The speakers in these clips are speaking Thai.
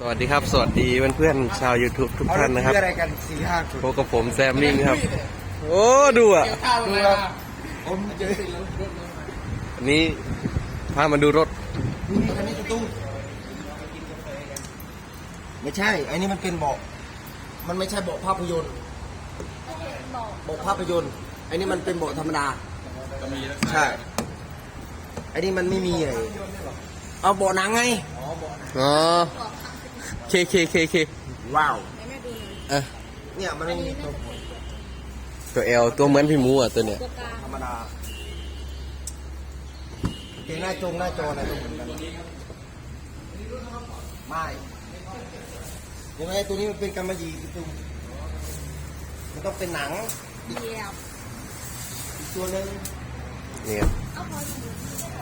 สวัสดีครับ สวัสดีเพื่อนๆชาว YouTube ทุกท่านนะครับเออะไรกันสี่ห้าคนพบกับผมแซมมิงครับ โอ้ดูอะดูครับผมเจออันนี้พามาดูรถนี่คันนี้กระตุ้งไม่ใช่ อันนี้มันเป็นเบาะมันไม่ใช่เบาะภาพยนตร์เบาะภาพยนตร์อันนี้มันเป็นเบาะธรรมดาใช่อันนี้มันไม่มีไอ้เอาเบาะหนังไงอ๋อ เคเคเคเคว้าวอะเนี่ยมันไม่มีตัวตัวเอลตัวเหมือนพี่หมูอะตัวเนี้ยธรรมดาเกงหน้าจงหน้าจออะไรก็เหมือนกันไม่เห็นไหมตัวนี้มันเป็นกำมะหยี่พี่ตุ้มมันต้องเป็นหนังเยียบอีกตัวหนึงเนี่ยเอาพอสมุน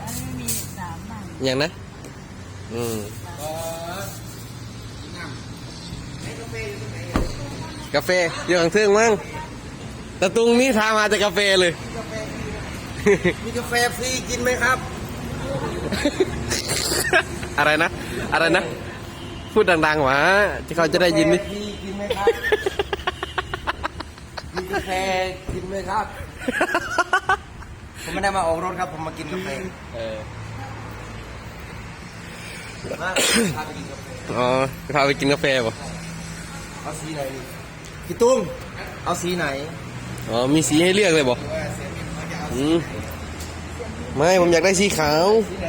อันนี้มีสามใบอย่างนะ อืม กาแฟอยู่ข้างเทิงมั้งแต่ตรงนี้ทางมาจากกาแฟเลย มีกาแฟฟรีกินไหมครับ อะไรนะ อะไรนะ พูดดังๆหวะที่เขาจะได้ยินนี่กาแฟฟรีกินไหมครับ มีกาแฟกินไหมครับ ผมไม่ได้มาออกรถครับ ผมมากินกาแฟเออมาพาไปกินกาแฟอ๋อพาไปกินกาแฟป่ะ เอาสีไหนดีพี่ตุ้มเอาสีไหนอ๋อมีสีให้เลือกเลยบ่อืมไม่ผมอยากได้สีขาว สีไหน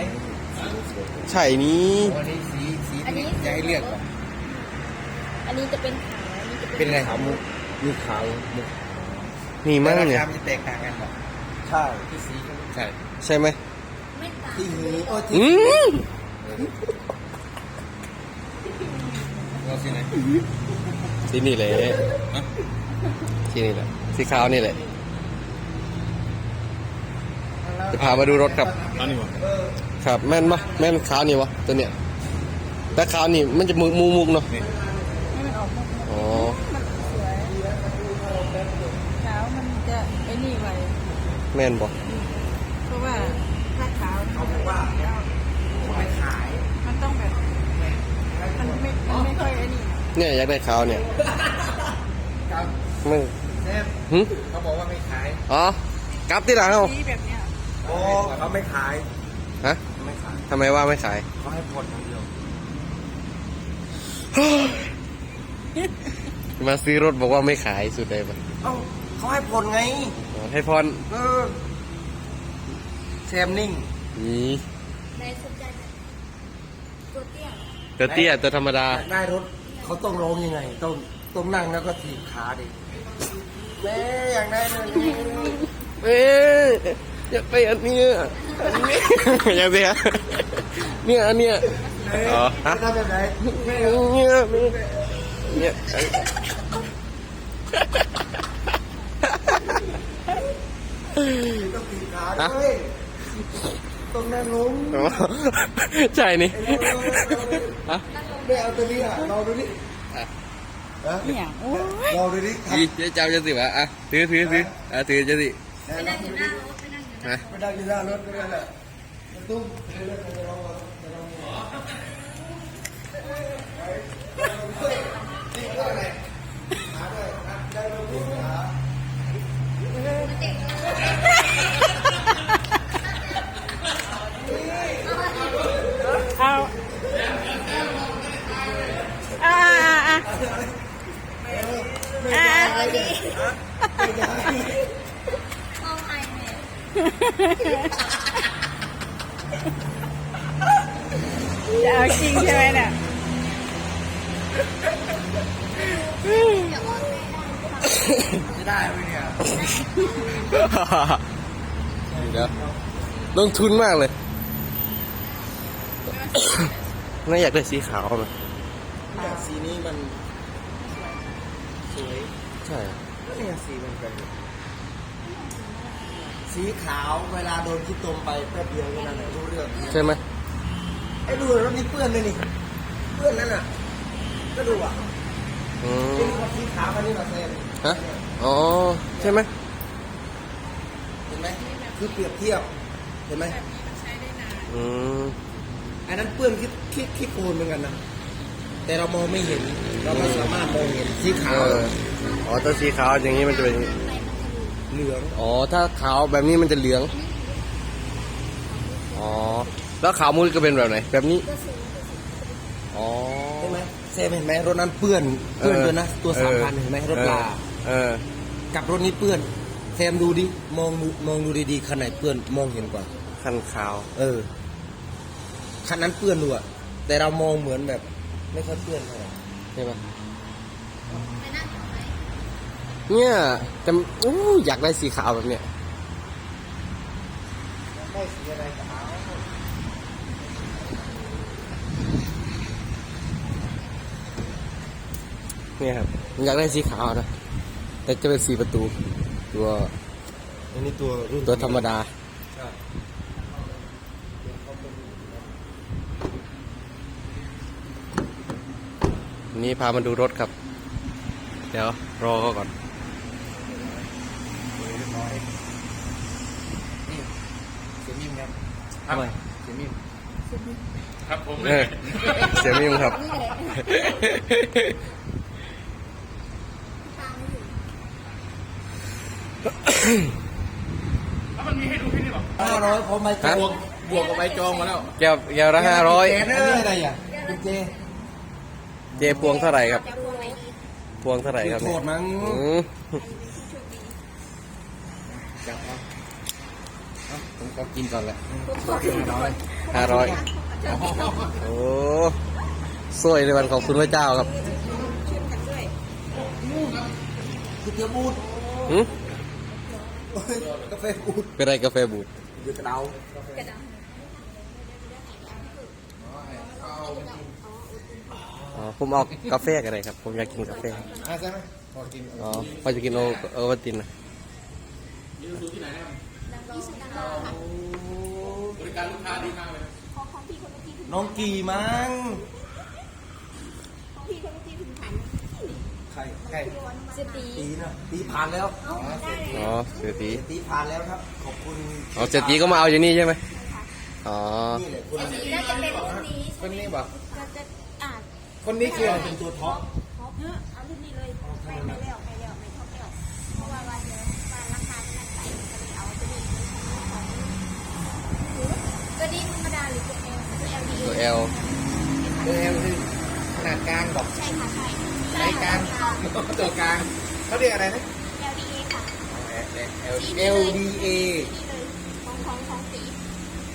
ใช่นี้วันนี้สีสีที่จะให้เลือกก่อนอันนี้จะเป็นขาวอันนี้จะเป็เป็นนไงครับมุกมีขาวมุกนี่มั้งราเนี่ยคามันจะแตกต่างกันป่ะใช่ที่สีใช่ใช่ไหมไม่ต่างที่หูโอ้ที่อืมเราสีไหน สีนี่แหละสีนี่แหละสีขาวนี่แหละจะพามาดูรถครับ อันนี้วะครับ แม่นปะแม่นขาวนี่วะตัวเนี้ยแต่ขาวนี่มันจะมุกมุกมุกเนาะให้มันออกมุกอ๋อมันสวยขาวมันจะไอ้นี่ไว้แม่นบ่เพราะว่าถ้าขาวเขาบอกว่าเขาไม่ขาย มันต้องแบบ มันไม่มันไม่ค่อยไอ้นี่นะ เนี่ยอยากได้ขาวเนี่ยครับมึงเซฟหึเขาบอกว่าไม่ขายอ๋อกลับที่หลังเอาสีแบบเนี้ยโอ้เขาไม่ขายฮะไม่ขายทำไมว่าไม่ขายเขาให้ผ่อนอย่างเดียวมาซื้อรถบอกว่าไม่ขายสุดเลยปะเอ้าเขาให้ผ่อนไงอ๋อให้พรเออแซมนิ่งนี่ในสนใจแบบตัวเตี้ยตัวเตี้ยตัวธรรมดาอยากได้รถ เขาต้องร้องยังไง ต้องต้องนั่งแล้วก็ถีบขาดิแม่อยากได้เลยเอ๊ะอยากไปอันเนี้ยอันนี้อยากไปอะเนี่ยอันเนี้ยอ๋อฮะทำแบบไหนเนี่ยเนี่ยต้องถีบขาด้วย ต้องนั่งลงอ๋อใช่นี่ฮะไม่เอาตัวนี้อะเราดูดิฮะเนี่ยโอ้ยเราดูดิยี่จะจำจะสิวะอะถือถือถืออะถือจะสิไปนั่งอยู่หน้ารถไปนั่งอยู่หน้าฮะไปดังอยู่หน้ารถก็ได้แหละตุ้มเรื่อยๆ ไม่ได้ไหมเนี่ยเดี๋ยวลงทุนมากเลย น่าอยากได้สีขาวไหมเนี่ยสีนี้มันสวย ใช่เนี่ยสีมันเป็นสีขาวเวลาโดนขี้ตมไปแป๊บเดียวนั่นแหละรู้เรื่อง ใช่ไหมไอ้ดูรถนี่เปื้อนเลยนี่ เปื้อนนั่นน่ะ ก็ดูอะอืมนี่มันสีขาวอันนี้มาเซนฮะอ๋อใช่ไหมเห็นไหมคือเปรียบเทียบเห็นไหมอืมอันนั้นเปื้อนขี้ขี้ขี้โคลนเหมือนกันนะแต่เรามองไม่เห็น เราไม่สามารถมองเห็นสีขาเอวออ๋อถ้าสีขาวอย่างนี้มันจะเป็นเหลืองอ๋อถ้าขาวแบบนี้มันจะเหลืองอ๋อแล้วขาวมุ้ยก็เป็นแบบไหนแบบนี้อ๋อใช่ไหม เซมเห็นไหมรถนั้นเปื้อนเปื้อนด้วยนะตัวเอสามอพันเห็นไหมรถลาเออ กับรถนี้เปื้อนแซมดูดิมองดูมองดูดีๆคันไหนเปื้อนมองเห็นกว่าคันขาว เออคันนั้นเปื้อนดูอะแต่เรามองเหมือนแบบ ไม่ค่อยเปื้อนเท่าไหร่ใช่ปะเนี่ยแต่อู้อยากได้สีขาวแบบเนี้ยได้สีอะไร เอาเนี่ยครับผมอยากได้สีขาวนะ แต่จะเป็นสีประตู ตัวอันนี้ตัวรุ่นตัวธรรมดา ใช่นี่พามาดูรถครับ เดี๋ยวรอเขาก่อนนี่เสียมิมครับทำไมเสียมิมครับผมเออเสียมิมครับ แล้วมันมีให้ดูที่นี่หรอห้าร้อยผมไม่จองบวกกับใบจองมาแล้วแก้วแก้วละห้าร้อยอันนี้อะไรอะกุญแจเจพวงเท่าไหร่ครับ พวงเท่าไหร่ครับโทษมั้งอืมจับเอาเอาผมก็กินก่อนแหละห้าร้อยโอ้สวยในวันของคุณพระเจ้าครับก๋วยเตี๋ยวบูดหืม กาแฟบูดเป็นไรกาแฟบูดอยู่กระเดาอ๋อผมเอากาแฟกันเลยครับ ผมอยากกินกาแฟอะใช่ไหมพอกินอ๋อพอจะกินโอโอวัลตินนะบริการลูกค้าดีมากเลยน้องกี่มั้ง ใครใครสตีตีนะตีผ่านแล้วอ๋อเสียตีตีผ่านแล้วครับขอบคุณอ๋อเสียตีก็มาเอาอย่างนี้ใช่ไหมอ๋อนี่แหละคนน่าจะเป็นรุ่นนี้คนนี้บอกจะจะอ่าคนนี้คือเป็นตัวท็อปท็อปเอารุ่นนี้เลยไม่ไม่เลี้ยวไม่เลี้ยวไม่ท็อปเลี้ยวเพราะว่าวันเดียววันราคามันไหลก็เลยเอาตัวนี้ตัวนี้ธรรมดาหรือตัวเอลตัวเอลดีตัวเอลเอลคือขนาดกลางบอกใช่ค่ะใช่ ใช้กลางตัวกลางเขาเรียกอะไรนะ LDA ค่ะ LDA นี่เลยของของของสี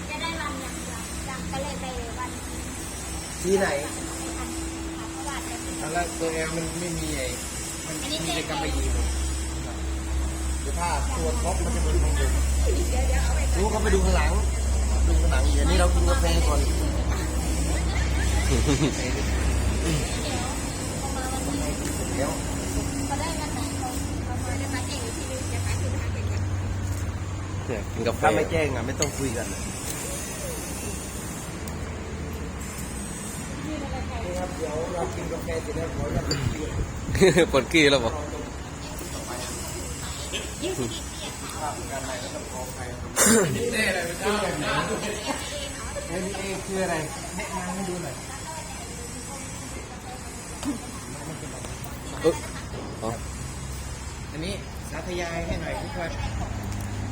จะได้วันอย่างเดียวจำก็เลยไปวันที่ไหนไม่ทันค่ะเพราะว่าจะเป็นแล้วตัว L มันไม่มีไอ้มันอันนี้มีเป็นแต่กำมะหยี่เดี๋ยวถ้าตัวท็อปมันจะเป็นของผมเดี๋ยวเดี๋ยวเอาไปดูเขาไปดูข้างหลังดูข้างหลังเดี๋ยวนี้เรากินกาแฟก่อน เดี๋ยวเขาได้วันไหนเขาเขามาได้มาเองที่นึงจะขายคือทางเป็นกันเนี่ยกินกาแฟถ้าไม่แจ้งอะไม่ต้องคุยกันนี่ครับเดี๋ยวเรากินกาแฟเสร็จแล้วขอจะไปเปลี่ยนปวดกี้แล้วบอกเอ็นเอคืออะไรแนะนำให้ดูหน่อย เอ้ยอ๋ออันนี้สาธยายให้หน่อยทุกคน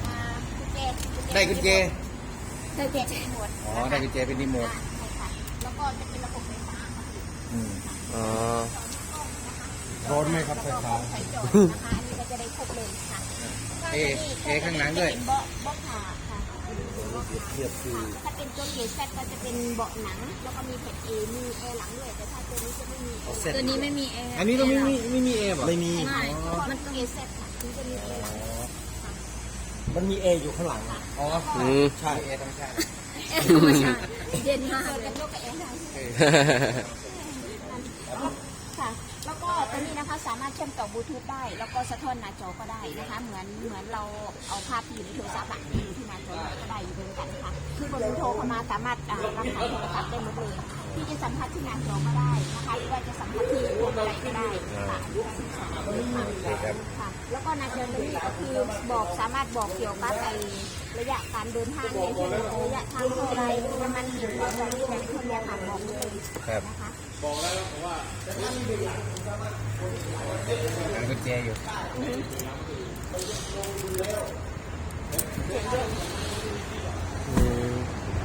อ่ากุญแจได้กุญแจได้กุญแจหมดอ๋อได้กุญแจเป็นรีโมทใช่ค่ะแล้วก็จะเป็นระบบไฟฟ้าค่ะอ๋อร้อนไหมครับไฟฟ้าไฟจอดนะคะอันนี้ก็จะได้ครบเลยค่ะเอเอข้างหลังด้วยเป็นเบาะเบาะขาค่ะเทียบคือถ้าเป็นตัวเอแซก็จะเป็นเบาะหนัง แล้วก็มีแผ่นเอมีแอร์หลังด้วยแต่ถ้าตัวนี้จะไม่มีแอร์หลังตัวนี้ไม่มีแอร์อันนี้ก็ไม่มีไม่มีเอหรอไม่มีไม่มันต้องเอแซค่ะถึงจะมีแอร์หลังมันมีเออยู่ข้างหลังอ๋ออืมใช่เอธรรมชาติแอร์ธรรมชาติเย็นมากเลยกับแอร์หลังค่ะแล้วก็ ตัวนี้นะคะสามารถเชื่อมต่อบลูทูธได้ แล้วก็สะท้อนหน้าจอก็ได้นะคะ เหมือนเหมือนเราเอาภาพที่อยู่ในโทรศัพท์อะอยู่ที่หน้าจอก็ได้อยู่เหมือนกันค่ะคือบนโทรเข้ามาสามารถอ่ารับสายโทรศัพท์ได้หมดเลยที่จะสัมผัสที่หน้าจอก็ได้นะคะหรือว่าจะสัมผัสที่พวงมาลัยก็ได้ค่ะ ค่ะ แล้วก็นาเจอตัวนี้ก็คือบอกสามารถบอกเกี่ยวกับไอระยะการเดินทางอย่างเช่นระยะทางเท่าไรน้ำมันกี่ลิตรอะไรแบบพวกเนี้ยค่ะบอกเลยครับ นะคะกุญแจอยู่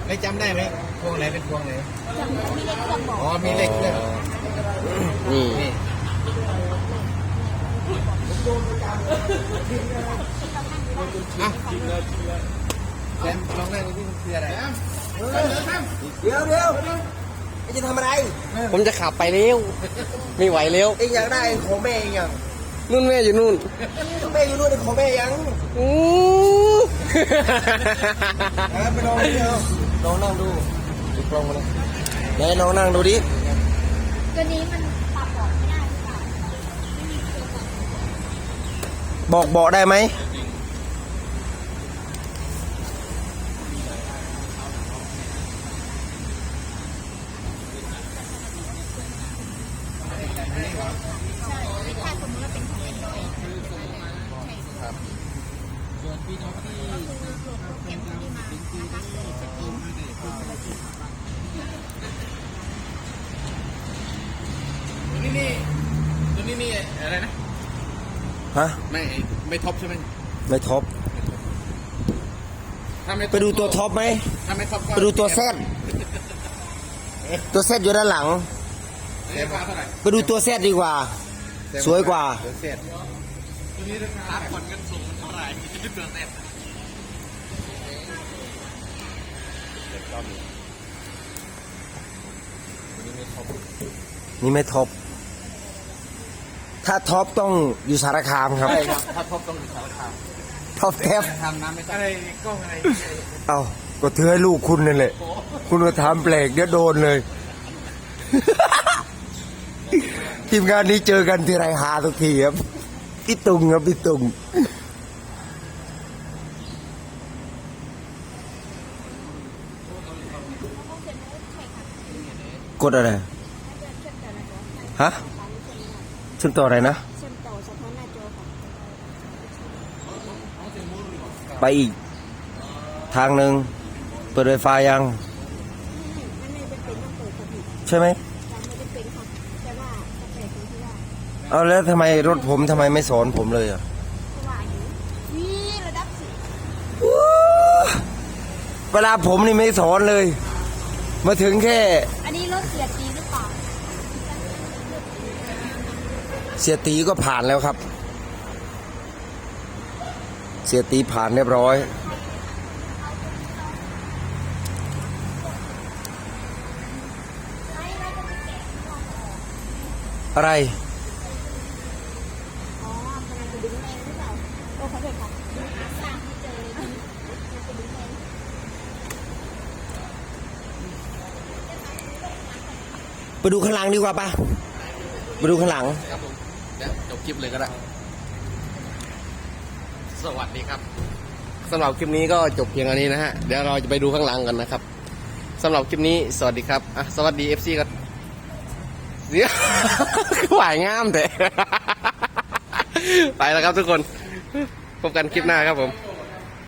ไม่จำได้ไหมพวงไหนเป็นพวงไหนจะมีเลขเครื่องบอกอ๋อมีเลขด้วยนี่ นี่ อะแซมลองนั่งดูที่มันคืออะไรเดี๋ยวเดี๋ยวไอ้จะทำอะไร ผมจะขับไปเร็ว ไม่ไหวเร็วเอ็งอยากได้ของแม่เองยังนู่นแม่อยู่นู่น แม่อยู่นู่นไอ้ของแม่ยังอู้เออไปลองดูลองนั่งดูดูกล้องมาเลยไหนลองนั่งดูดิตัวนี้มันปรับบอกไม่ได้หรือเปล่า บอกเบาะได้ไหมติว่าเป็นของ Android ตัวนี้นี่ตัวนี้นี่อะไรนะ ฮะ ไม่ไม่ท็อปใช่ไหมไม่ท็อป ถ้าไม่ไปดูตัวท็อปไหม ถ้าไม่ท็อปก็ไปดูตัวแซดตัวแซดอยู่ด้านหลังเรียกว่าเท่าไหร่ไปดูตัวแซดดีกว่า สวยกว่า ตัวเสร็จตัวนี้ราคาผ่อนเงินสูงเท่าไหร่ตัวเสร็จนี่ไม่ท็อป ถ้าท็อปต้องอยู่สารคามครับ ใช่ครับถ้าท็อปต้องอยู่สารคามท็อปแทบทำน้ำไม่ต้องอะไรกล้องอะไรเอาก็เธอให้ลูกคุณนั่นแหละ คุณมาทำแปลกเดี๋ยวโดนเลย ทีมงานนี้เจอกันทีไรหาทุกทีครับพี่ตุงครับพี่ตุงกดอะไร ฮะ เชื่อมต่ออะไรนะ เชื่อมต่อสะท้อนหน้าจอค่ะ ไปอีก ทางหนึ่งเปิดไฟฟ้ายังมันไม่จำเป็นต้องเปิดค่ะพี่ใช่ไหม ยังไม่จำเป็นค่ะ แต่ว่าสเปรย์ตรงที่ว่าเอาแล้วทำไมรถผมทำไมไม่สอนผมเลยอะ เพราะว่าอายุนี่ระดับสี่เวลาผมนี่ไม่สอนเลย มาถึงแค่ เสียตีก็ผ่านแล้วครับ เสียตีผ่านเรียบร้อยอะไรไปดูข้างหลังดีกว่าปะไปดูข้างหลังครับผม ดี๋ยวจบคลิปเลยก็ได้ สวัสดีครับสำหรับคลิปนี้ก็จบเพียงอันนี้นะฮะ เดี๋ยวเราจะไปดูข้างหลังกันนะครับสำหรับคลิปนี้สวัสดีครับอะสวัสดีเอฟซีกันเสียหวายงามแต่ไปแล้วครับทุกคน พบกันคลิปหน้าครับผม